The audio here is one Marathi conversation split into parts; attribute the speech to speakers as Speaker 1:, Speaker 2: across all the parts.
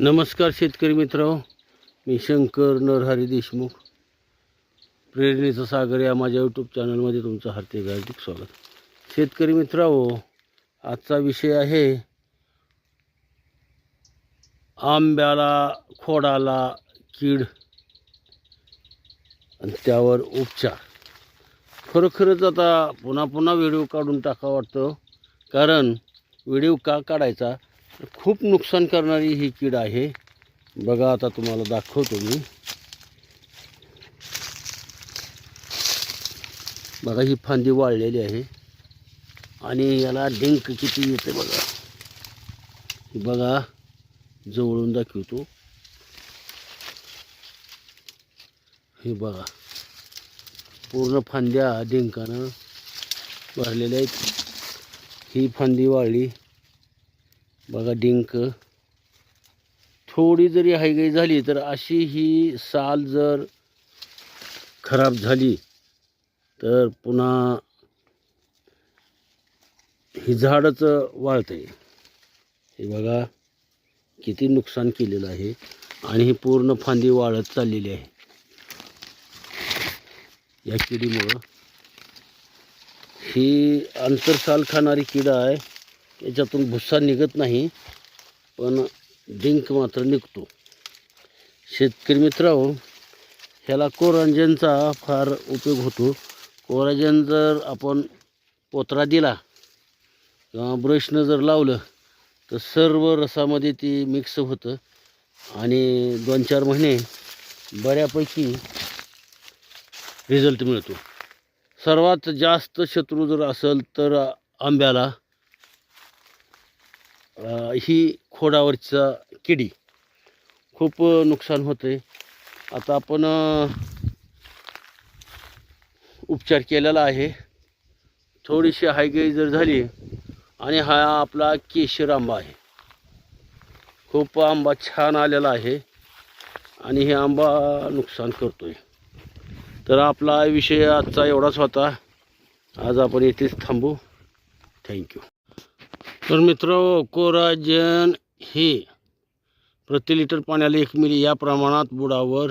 Speaker 1: नमस्कार शेतकरी मित्र मी शंकर नरहरी देशमुख. प्रेरणेचा सागर या माझ्या यूट्यूब चॅनलमध्ये तुमचं हार्दिक हार्दिक स्वागत. शेतकरी मित्रांनो आजचा विषय आहे आंब्याला खोडाला कीड आणि त्यावर उपचार. खरोखरच आता पुन्हा पुन्हा व्हिडिओ काढून टाका वाटतं. कारण व्हिडिओ का काढायचा? खूप नुकसान करणारी ही कीड आहे. बघा आता तुम्हाला दाखवतो मी. बघा ही फांदी वाळलेली आहे. आणि याला डिंक किती येते बघा. बघा जवळून दाखवतो. हे बघा. पूर्ण फांद्या डिंकानं भरलेल्या आहेत. ही फांदी वाळली. बघा डिंक. थोडी जरी हायगाई झाली तर अशी ही साल जर खराब झाली तर पुन्हा ही झाडच वाळते हे बघा किती नुकसान केलेलं आहे. आणि ही पूर्ण फांदी वाळत चाललेली आहे. या किडीमुळं. ही आंतरसाल खाणारी किडा आहे. याच्यातून भुस्सा निघत नाही पण डिंक मात्र निघतो. शेतकरी मित्रांनो ह्याला कोरांजनचा फार उपयोग होतो. कोराजन जर आपण पोतरा दिला किंवा ब्रशनं जर लावलं तर सर्व रसामध्ये ती मिक्स होतं. आणि दोन चार महिने बऱ्यापैकी रिझल्ट मिळतो. सर्वात जास्त शत्रू जर असेल तर आंब्याला ही खोडावरचा किडी. खूप नुकसान होते आता आपण उपचार केलेला आहे. थोडीशी हायगाई जर झाली आणि हा आपला केशर आंबा आहे. खूप आंबा छान आलेला आहे आणि हे आंबा नुकसान करतो आहे तर आपला विषय आजचा एवढाच होता. आज आपण इथेच थांबू. थँक्यू तर मित्र कोराजन हे प्रति लिटर पाण्याला एक मिली या प्रमाणात बुडावर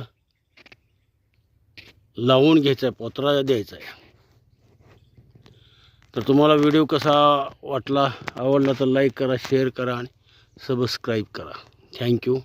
Speaker 1: लावून घ्यायचा आहे पोत्रा द्यायचा आहे तर तुम्हाला व्हिडिओ कसा वाटला आवडला तर लाईक करा शेअर करा आणि सबस्क्राईब करा. थँक्यू